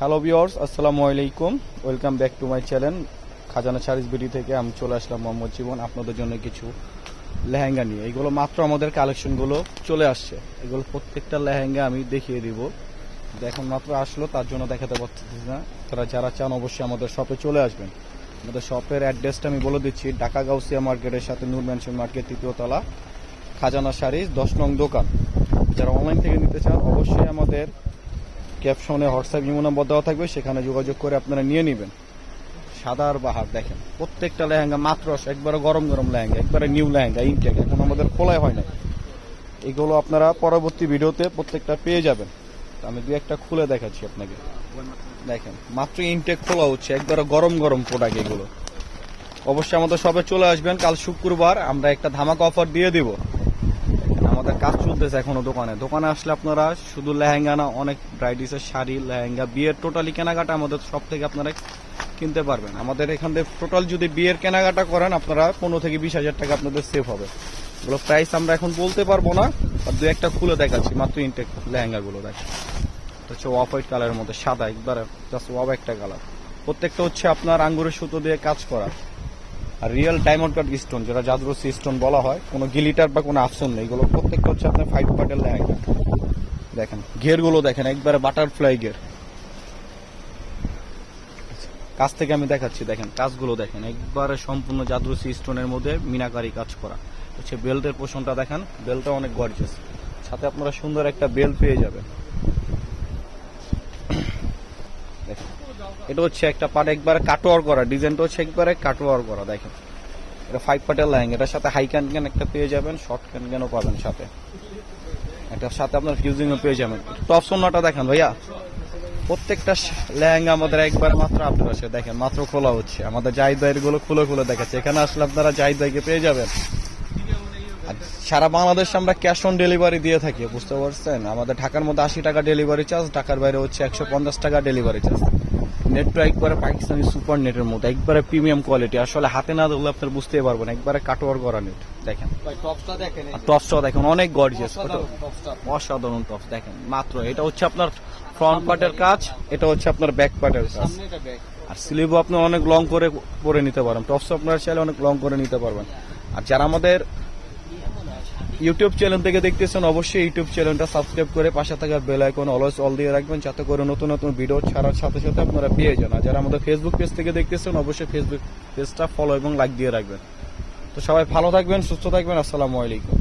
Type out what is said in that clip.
Hello viewers আসসালামু আলাইকুম welcome back to my channel Khazana saris BD থেকে আমি চলে আসলাম মোহাম্মদ জীবন। আপনাদের জন্য কিছু লেহেঙ্গা নিয়ে। এগুলো মাত্র আমাদের কালেকশনগুলো চলে আসছে। এগুলো প্রত্যেকটা লেহেঙ্গা আমি দেখিয়ে দিব। এখন মাত্র আসলো, তার জন্য দেখাতে পারতেছি না। তারা যারা চান অবশ্যই আমাদের শপে চলে আসবেন। আমাদের শপের অ্যাড্রেসটা আমি বলে দিচ্ছি, ঢাকা গাউসিয়া মার্কেটের সাথে নূর ম্যানশন মার্কেট তৃতীয় তলা খাজানা শাড়িজ দশ নং দোকান। যারা অনলাইন থেকে নিতে চান, অবশ্যই আমাদের ক্যাপশনে হোয়াটসঅ্যাপ, ইমো নম্বর দেওয়া থাকবে, সেখানে যোগাযোগ করে আপনারা নিয়ে নেবেন। সাদার বাহার, দেখেন, প্রত্যেকটা লেহেঙ্গা মাত্র একবারে গরম গরম লেহেঙ্গা, একবারে নিউ লেহেঙ্গা ইনটেক এখন আমাদের খোলাই হয় না এগুলো আপনারা পরবর্তী ভিডিওতে প্রত্যেকটা পেয়ে যাবেন। আমি দু একটা খুলে দেখাচ্ছি আপনাকে। দেখেন, মাত্র ইনটেক খোলা হচ্ছে, একবারে গরম গরম প্রোডাক্ট এগুলো। অবশ্যই আমাদের সবে চলে আসবেন, কাল শুক্রবার আমরা একটা ধামাকা অফার দিয়ে দিব। আমাদের কাজ চলতেছে এখনও দোকানে। দোকানে আসলে আপনারা শুধু লেহেঙ্গা না অনেক ব্রাইডিসের শাড়ি, লেহেঙ্গা, বিয়ের টোটালি কেনাকাটা আমাদের সব থেকে আপনারা কিনতে পারবেন। আমাদের এখান থেকে টোটাল যদি বিয়ের কেনাকাটা করেন, আপনারা পনেরো থেকে বিশ হাজার টাকা আপনাদের সেভ হবে। এগুলো প্রাইস আমরা এখন বলতে পারব না, আর দু একটা খুলে দেখাচ্ছি, মাত্র ইনটেক লেহেঙ্গাগুলো দেখ হচ্ছে অফ হোয়াইট কালারের মধ্যে, সাদা, একবারে জাস্ট অফ একটা কালার প্রত্যেকটা হচ্ছে আপনার আঙ্গুরের সুতো দিয়ে কাজ করা। আর রিয়েল ডায়মন্ড কাট স্টোন যেটা জাদরসি স্টোন বলা হয়, কোনো গিলিটার বা কোনো আফসন নেই। এগুলো প্রত্যেকটা হচ্ছে আপনার ফাইভ পার্টের লেহেঙ্গা দেখেন, ঘেরগুলো দেখেন, একবারে বাটারফ্লাই ঘের। কাজ থেকে আমি দেখাচ্ছি, দেখেন, কাজগুলো দেখেন। একবারে সম্পূর্ণ জাদরসি স্টোনের মধ্যে মিনাকারি কাজ করা। হচ্ছে বেল্টের পোষণটা দেখেন বেল্টটা অনেক গর্জিয়াস সাথে আপনারা সুন্দর একটা বেল্ট পেয়ে যাবেন দেখেন এটা হচ্ছে একটা পার্ট একবারে কাটোয়ার করা ডিজাইনটা হচ্ছে একবারে কাটোয়ার করা দেখেন। এটা ফাইভ পার্টের লাইন এটার সাথে হাই ক্যান ক্যান একটা পেয়ে যাবেন শর্ট ক্যান ক্যানও পাবেন সাথে। এটার সাথে আপনার ফিউজিংও পেয়ে যাবেন। টপ সোনাটা দেখেন ভাইয়া। প্রত্যেকটা লেহেঙ্গা আমাদের একবার মাত্র আপডেট আছে, দেখেন, মাত্র খোলা হচ্ছে। আমাদের জাহিদ ভাইয়েরগুলো খুলে খুলে দেখাচ্ছে। এখানে আসলে আপনারা জাহিদ ভাইকে পেয়ে যাবেন। আর সারা বাংলাদেশে আমরা ক্যাশ অন ডেলিভারি দিয়ে থাকি, বুঝতে পারছেন? আমাদের ঢাকার মধ্যে আশি টাকা ডেলিভারি চার্জ ঢাকার বাইরে হচ্ছে একশো পঞ্চাশ টাকা ডেলিভারি চার্জ নেটটা একবারে পাকিস্তানি সুপার নেটের মতো একবারে প্রিমিয়াম কোয়ালিটি আসলে হাতে না ধরলে আপনার বুঝতেই পারবেন একবারে কাটোয়ার করা নেট দেখেন। টপসটা দেখেন অনেক গর্জিয়াস অসাধারণ অসাধারণ টপস দেখেন মাত্র এটা হচ্ছে আপনার ফ্রন্ট পার্টের কাজ এটা হচ্ছে আপনার ব্যাক পার্টের কাজ। আর স্লিভও আপনি অনেক লং করে পরে নিতে পারেন টপস আপনার চাইলে অনেক লং করে নিতে পারবেন। আর যারা আমাদের ইউটিউব চ্যানেল থেকে দেখতেছেন, অবশ্যই ইউটিউব চ্যানেলটা সাবস্ক্রাইব করে পাশে থাকা বেল আইকন অলওয়েজ অল দিয়ে রাখবেন, যাতে করে নতুন নতুন ভিডিও ছাড়ার সাথে সাথে আপনারা পেয়ে যান। আর যারা আমাদের ফেসবুক পেজ থেকে দেখতেছেন, অবশ্যই ফেসবুক পেজটা ফলো এবং লাইক দিয়ে রাখবেন। তো সবাই ভালো থাকবেন, সুস্থ থাকবেন, আসসালামু আলাইকুম।